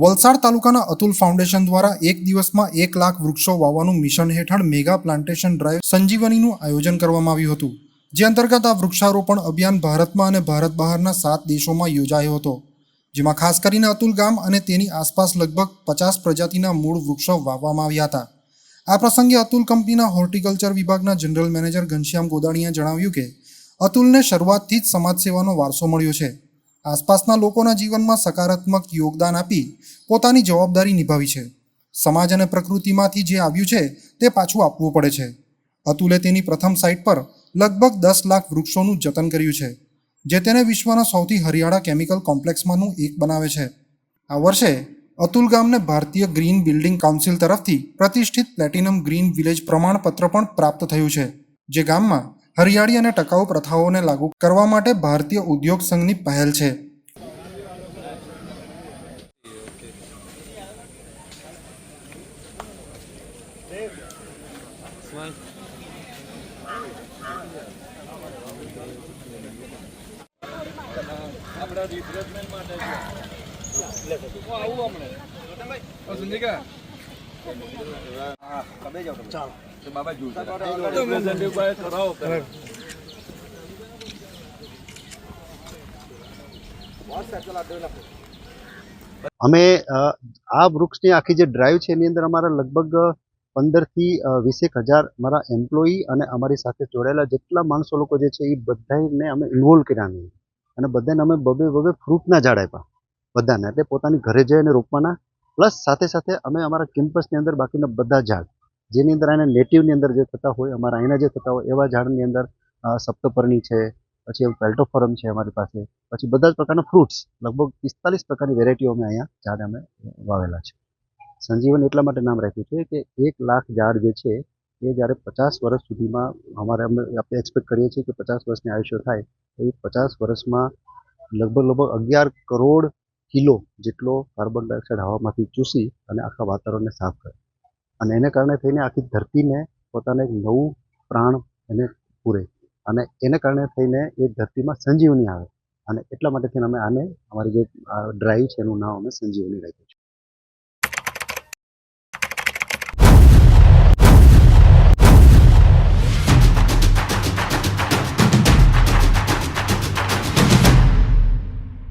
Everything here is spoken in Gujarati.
વલસાડ તાલુકાના અતુલ ફાઉન્ડેશન દ્વારા એક દિવસમાં એક લાખ વૃક્ષો વાવવાનું મિશન હેઠળ મેગા પ્લાન્ટેશન ડ્રાઈવ સંજીવનીનું આયોજન કરવામાં આવ્યું હતું, જે અંતર્ગત આ વૃક્ષારોપણ અભિયાન ભારતમાં અને ભારત બહારના સાત દેશોમાં યોજાયો હતો, જેમાં ખાસ કરીને અતુલ ગામ અને તેની આસપાસ લગભગ પચાસ પ્રજાતિના મૂળ વૃક્ષો વાવવામાં આવ્યા હતા. આ પ્રસંગે અતુલ કંપનીના હોર્ટિકલ્ચર વિભાગના જનરલ મેનેજર ઘનશ્યામ ગોદાણીએ જણાવ્યું કે, અતુલને શરૂઆતથી જ સમાજ સેવાનો વારસો મળ્યો છે. આસપાસના લોકોના જીવનમાં સકારાત્મક યોગદાન આપી પોતાની જવાબદારી નિભાવી છે. સમાજ અને પ્રકૃતિમાંથી જે આવ્યું છે તે પાછું આપવું પડે છે. અતુલે તેની પ્રથમ સાઇટ પર લગભગ દસ લાખ વૃક્ષોનું જતન કર્યું છે, જે તેને વિશ્વના સૌથી હરિયાળા કેમિકલ કોમ્પ્લેક્સમાંનું એક બનાવે છે. આ વર્ષે અતુલ ગામને ભારતીય ગ્રીન બિલ્ડિંગ કાઉન્સિલ તરફથી પ્રતિષ્ઠિત પ્લેટિનમ ગ્રીન વિલેજ પ્રમાણપત્ર પણ પ્રાપ્ત થયું છે, જે ગામમાં હરિયાળી અને ટકાઉ પ્રથાઓને લાગુ કરવા માટે ભારતીય ઉદ્યોગ સંઘની પહેલ છે. આપણા રિફ્રેશમેન્ટ માટે આવું હમણાં ઓ તમે જાઓ ચાલો. તો બાબા. અમે આ વૃક્ષની આખી જે ડ્રાઈવ છે એની અંદર અમારા લગભગ પંદરથી વીસેક હજાર મારા એમ્પ્લોયી અને અમારી સાથે જોડાયેલા જેટલા માણસો લોકો જે છે એ બધાને અમે ઇન્વોલ્વ કર્યા નહીં. અને બધાને અમે બબે બબે ફ્રૂટના ઝાડ આપ્યા. બધાને. એટલે પોતાની ઘરે જઈને રોપવાના. પ્લસ સાથે સાથે અમે અમારા કેમ્પસની અંદર બાકીના બધા ઝાડ. જેની અંદર આના નેટિવની અંદર જે થતા હોય, અમારા અહીંના જે થતા હોય, એવા ઝાડની અંદર સપ્તપર્ણી છે, પછી પેલ્ટોફોરમ છે અમારી પાસે, પછી બધા જ પ્રકારના ફ્રૂટ્સ લગભગ પિસ્તાલીસ પ્રકારની વેરાયટીઓ અમે અહીંયા ઝાડ અમે વાવેલા છે. સંજીવન એટલા માટે નામ રાખ્યું છે કે એક લાખ ઝાડ જે છે, એ જ્યારે પચાસ વર્ષ સુધીમાં અમારે અમે આપણે એક્સપેક્ટ કરીએ છીએ કે પચાસ વર્ષની આયુષ્ય થાય, તો એ પચાસ વર્ષમાં લગભગ લગભગ અગિયાર કરોડ કિલો જેટલો કાર્બન ડાયોક્સાઇડ હવામાંથી ચૂસી અને આખા વાતાવરણને સાફ કરે. અને એને કારણે થઈને આખી ધરતીને પોતાને એક નવું પ્રાણ એને પૂરે. અને એને કારણે થઈને એ ધરતીમાં સંજીવની આવે. અને એટલા માટે થઈને અમે આને, અમારી જે ડ્રાઈવ છે એનું નામ અમે સંજીવની રાખ્યું.